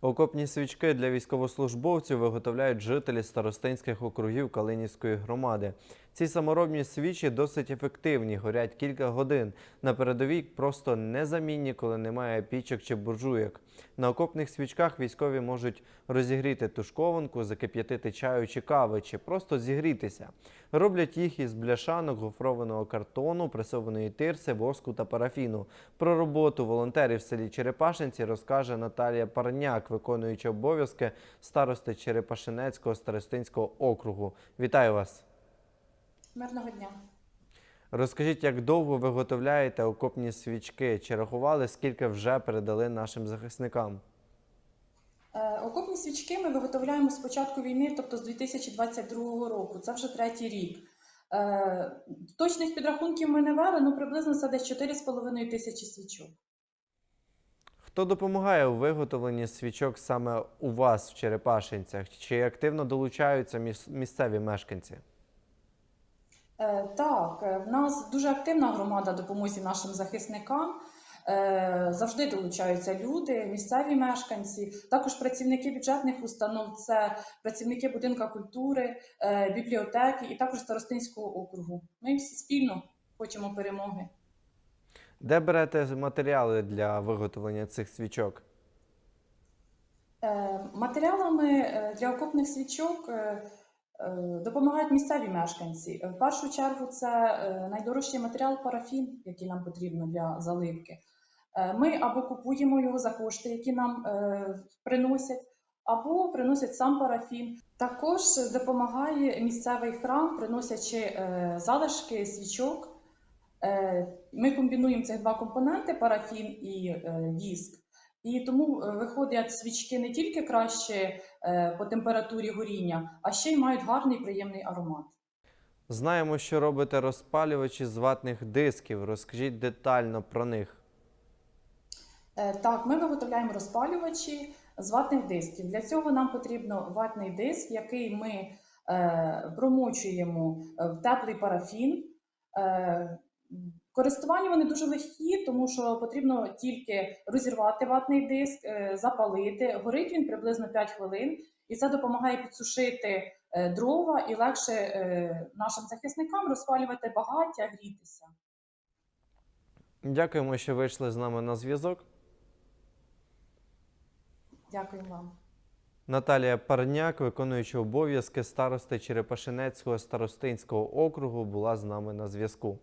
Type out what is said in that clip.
Окопні свічки для військовослужбовців виготовляють жителі старостинських округів Калинівської громади. Ці саморобні свічі досить ефективні, горять кілька годин. На передовій просто незамінні, коли немає пічок чи буржуєк. На окопних свічках військові можуть розігріти тушкованку, закип'ятити чаю чи кави, чи просто зігрітися. Роблять їх із бляшанок, гофрованого картону, пресованої тирси, воску та парафіну. Про роботу волонтерів в селі Черепашинці розкаже Наталія Парняк, виконуюча обов'язки старости Черепашинецького старостинського округу. Вітаю вас! Мирного дня. Розкажіть, як довго ви виготовляєте окопні свічки? Чи рахували, скільки вже передали нашим захисникам? Е, Окопні свічки ми виготовляємо з початку війни, тобто з 2022 року. Це вже третій рік. Е, Точних підрахунків ми не вели, ну приблизно це десь 4,5 тисячі свічок. Хто допомагає у виготовленні свічок саме у вас в Черепашинцях? Чи активно долучаються місцеві мешканці? Е, Так, е, в нас дуже активна громада допомозі нашим захисникам. Е, Завжди долучаються люди, місцеві мешканці, також працівники бюджетних установ, це працівники будинка культури, бібліотеки і також старостинського округу. Ми всі спільно хочемо перемоги. Де берете матеріали для виготовлення цих свічок? Матеріалами для окопних свічок допомагають місцеві мешканці. В першу чергу це е, найдорожчий матеріал парафін, який нам потрібно для заливки. Е, Ми або купуємо його за кошти, які нам е, приносять, або приносять сам парафін. Також допомагає місцевий храм, приносячи е, залишки свічок. Е, Ми комбінуємо цих два компоненти парафін і е, віск. І тому е, виходять свічки не тільки краще е, по температурі горіння, а ще й мають гарний приємний аромат. Знаємо, що робите розпалювачі з ватних дисків. Розкажіть детально про них. Е, Так, ми виготовляємо розпалювачі з ватних дисків. Для цього нам потрібно ватний диск, який ми промочуємо в теплий парафін. Користування вони дуже легкі, тому що потрібно тільки розірвати ватний диск, е, запалити. Горить він приблизно 5 хвилин, і це допомагає підсушити е, дрова і легше е, нашим захисникам розпалювати багаття, грітися. Дякуємо, що вийшли з нами на зв'язок. Дякую вам. Наталія Парняк, виконуюча обов'язки старости Черепашинецького старостинського округу, була з нами на зв'язку.